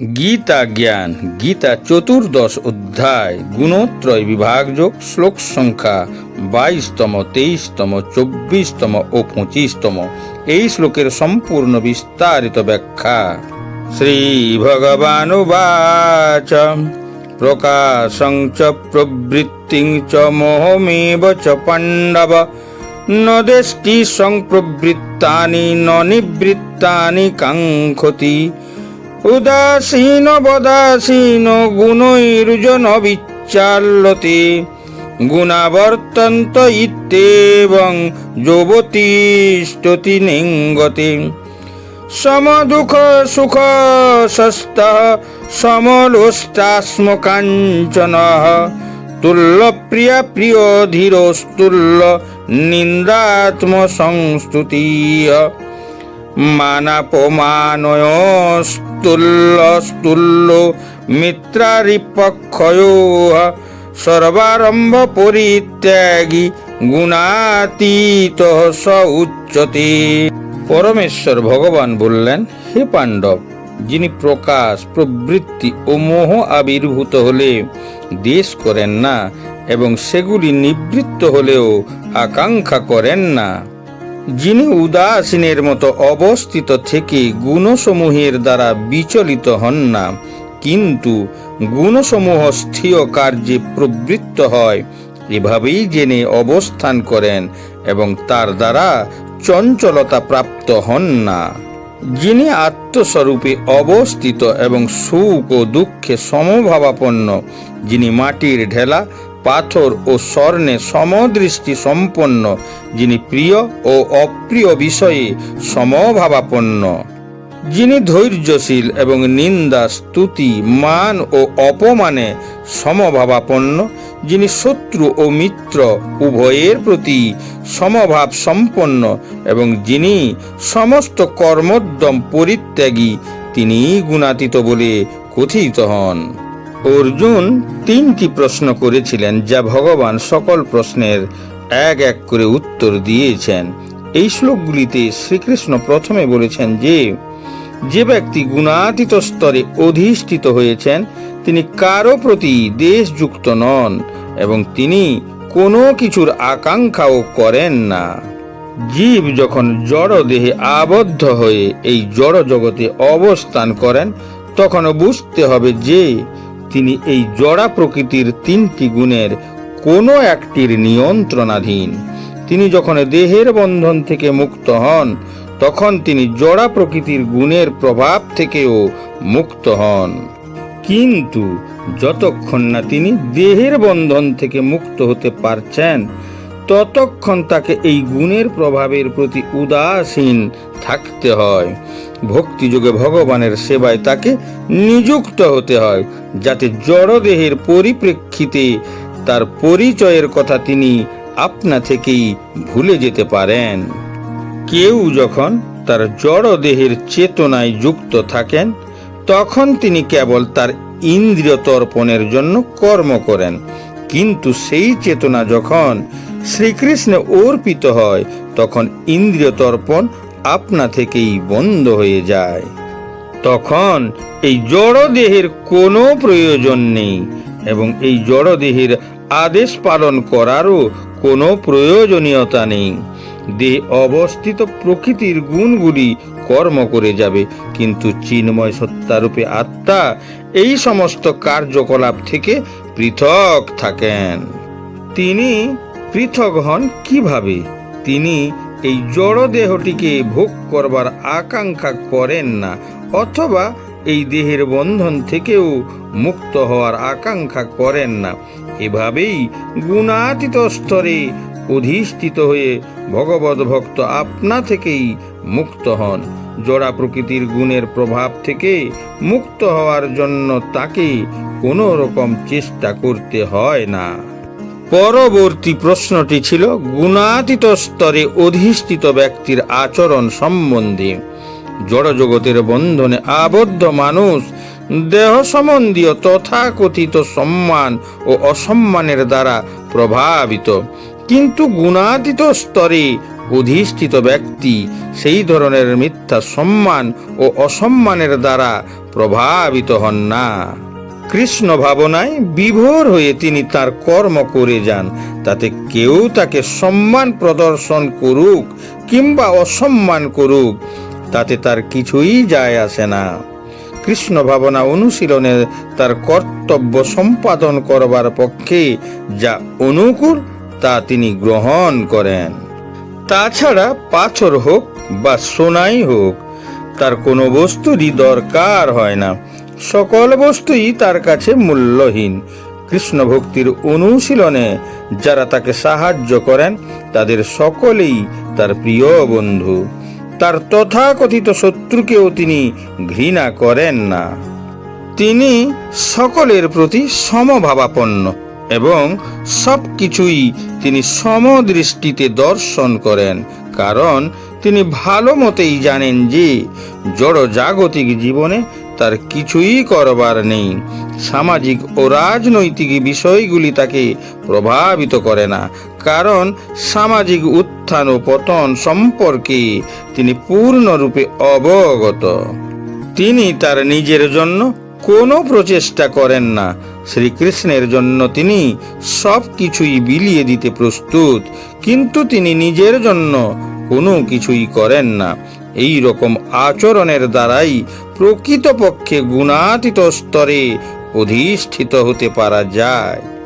গীতা জ্ঞান, গীতা চতুর্দশ অধ্যায়, গুণত্রয় বিভাগযোগ শ্লোক সংখ্যা বাইশতম, তেইশতম, চব্বিশতম ও পঁচিশতম। এই শ্লোকের সম্পূর্ণ বিস্তারিত ব্যাখ্যা। শ্রী ভগবানুবাচ প্রকাশং চ প্রবৃত্তিং চ মোহমেব চ পাণ্ডব। ন দেষ্টি সংপ্রবৃত্তানি, ন নিবৃত্তানি কাঙ্ক্ষতি। উদাসীন বদাসীন গুণৈর্জন বিচ্চাল্যতে গুণাবর্তন্ত ইত্যেবং যুবতিষ্ঠতি নিঙ্গতে। সমদুঃখ, সুখ সস্ত সমলোষ্টাস্ম কাঞ্চন তুল্য প্রিয় প্রিয় ধীরস্তুল্য নিন্দাত্ম সংস্তুতীয় মানাপমানয়স্তুল্য স্তুল্য মিত্রারিপক্ষয় সর্বারম্ভ পরিত্যাগী গুণাতীত স উচ্চতে। পরমেশ্বর ভগবান বললেন, হে পাণ্ডব, যিনি প্রকাশ, প্রবৃত্তি ও মোহ আবির্ভূত হলে দেশ করেন না এবং সেগুলি নিবৃত্ত হলেও আকাঙ্ক্ষা করেন না যিনি উদাসীনের মতো অবস্থিত থেকে গুণসমূহের দ্বারা বিচলিত হন না, কিন্তু গুণসমূহ স্থির কার্যে প্রবৃত্ত হয়, এভাবেই জেনে অবস্থান করেন এবং তার দ্বারা চঞ্চলতা প্রাপ্ত হন না। যিনি আত্মস্বরূপে অবস্থিত এবং সুখ ও দুঃখে সমভাবাপন্ন, যিনি মাটির ঢেলা পাথর ও স্বর্ণে সমদৃষ্টি সম্পন্ন, যিনি প্রিয় ও অপ্রিয় বিষয়ে সমভাবাপন্ন। যিনি ধৈর্যশীল এবং নিন্দা, স্তুতি, মান ও অপমানে সমভাবাপন্ন, যিনি শত্রু ও মিত্র, উভয়ের প্রতি সমভাব সম্পন্ন এবং যিনি সমস্ত কর্মোদ্যম পরিত্যাগী তিনি গুণাতীত বলে কথিত হন। অর্জুন তিনটি প্রশ্ন করেছিলেন যা ভগবান সকল প্রশ্নের এক এক করে উত্তর দিয়েছেন। এই শ্লোকগুলিতে শ্রীকৃষ্ণ প্রথমে বলেছেন যে যে ব্যক্তি গুণাতীত স্তরে অধিষ্ঠিত হয়েছেন, তিনি কারও প্রতি দেশযুক্ত নন এবং তিনি কোনো কিছুর আকাঙ্ক্ষাও করেন না। জীব যখন জড় দেহে আবদ্ধ হয়ে এই জড় জগতে অবস্থান করেন তখন বুঝতে হবে যে তিনি এই জড়া প্রকৃতির তিনটি গুণের কোনো একটির নিয়ন্ত্রণাধীন। তিনি যখন দেহের বন্ধন থেকে মুক্ত হন, তখন তিনি জড়া প্রকৃতির গুণের প্রভাব থেকেও মুক্ত হন। কিন্তু যতক্ষণ না তিনি দেহের বন্ধন থেকে মুক্ত হতে পারছেন ততক্ষণ তাকে এই গুণের প্রভাবের প্রতি উদাসীন থাকতে হয়। ভক্তিযোগে ভগবানের সেবায় তাকে নিযুক্ত হতে হয়, যাতে জড়দেহের পরিপ্রেক্ষিতে তার পরিচয়ের কথা তিনি আপনা থেকেই ভুলে যেতে পারেন। কেউ যখন তার জড় দেহের চেতনায় যুক্ত থাকেন, তখন তিনি কেবল তার ইন্দ্রিয় তর্পণের জন্য কর্ম করেন। কিন্তু সেই চেতনা যখন শ্রীকৃষ্ণে অর্পিত হয়, তখন ইন্দ্রিয় তর্পণ আপনা থেকেই বন্ধ হয়ে যায়। তখন এই জড় দেহের কোনো প্রয়োজন নেই এবং এই জড় দেহের আদেশ পালন করারও কোনো প্রয়োজনীয়তা নেই। দেহে অবস্থিত প্রকৃতির গুণগুলি কর্ম করে যাবে, কিন্তু চিন্ময় সত্তারূপে আত্মা এই সমস্ত কার্যকলাপ থেকে পৃথক থাকেন। তিনি পৃথক হন কীভাবে? তিনি এই জড় দেহটিকে ভোগ করবার আকাঙ্ক্ষা করেন না, অথবা এই দেহের বন্ধন থেকেও মুক্ত হওয়ার আকাঙ্ক্ষা করেন না। এভাবেই গুণাতীত স্তরে অধিষ্ঠিত হয়ে ভগবত ভক্ত আপনা থেকেই মুক্ত হন। জোড়া প্রকৃতির গুণের প্রভাব থেকে মুক্ত হওয়ার জন্য তাকে কোনো রকম চেষ্টা করতে হয় না। পরবর্তী প্রশ্নটি ছিল গুণাতীত স্তরে অধিষ্ঠিত ব্যক্তির আচরণ সম্বন্ধে। জড়জগতের বন্ধনে আবদ্ধ মানুষ দেহ সম্বন্ধীয় তথাকথিত সম্মান ও অসম্মানের দ্বারা প্রভাবিত। কিন্তু গুণাতীত স্তরে অধিষ্ঠিত ব্যক্তি সেই ধরনের মিথ্যা সম্মান ও অসম্মানের দ্বারা প্রভাবিত হন না। কৃষ্ণ ভাবনায় বিভোর হয়ে তিনি তার কর্ম করে যান। তাতে কেউ তাকে সম্মান প্রদর্শন করুক কিংবা অসম্মান করুক, তাতে তার কিছুই যায় আসে না। কৃষ্ণ ভাবনা অনুশীলনে তার কর্তব্য সম্পাদন করবার পক্ষে যা অনুকূল, তা তিনি গ্রহণ করেন। তাছাড়া পাথর হোক বা সোনাই হোক, তার কোনো বস্তুরই দরকার হয় না। সকল বস্তুই তার কাছে মূল্যহীন। কৃষ্ণ ভক্তির অনুশীলনে যারা তাকে সাহায্য করেন, তাদের সকলেই তার প্রিয় বন্ধু। তার তথাকথিত শত্রুকেও তিনি ঘৃণা করেন না। তিনি সকলের প্রতি সমভাবাপন্ন এবং সব কিছুই তিনি সমদৃষ্টিতে দর্শন করেন, কারণ তিনি ভালো মতেই জানেন যে জড় জাগতিক জীবনে তার কিছুই করবার নেই। সামাজিক ও রাজনৈতিক বিষয়গুলি তাকে প্রভাবিত করে না। কারণ সামাজিক উত্থান ও পতন সম্পর্কে তিনি পূর্ণরূপে অবগত। তিনি তার নিজের জন্য কোনো প্রচেষ্টা করেন না। শ্রীকৃষ্ণের জন্য তিনি সব কিছুই বিলিয়ে দিতে প্রস্তুত। কিন্তু তিনি নিজের জন্য কোনো কিছুই করেন না। এই রকম আচরণের দ্বারাই প্রকৃতপক্ষে গুণাতীত স্তরে অধিষ্ঠিত হতে পারা যায়।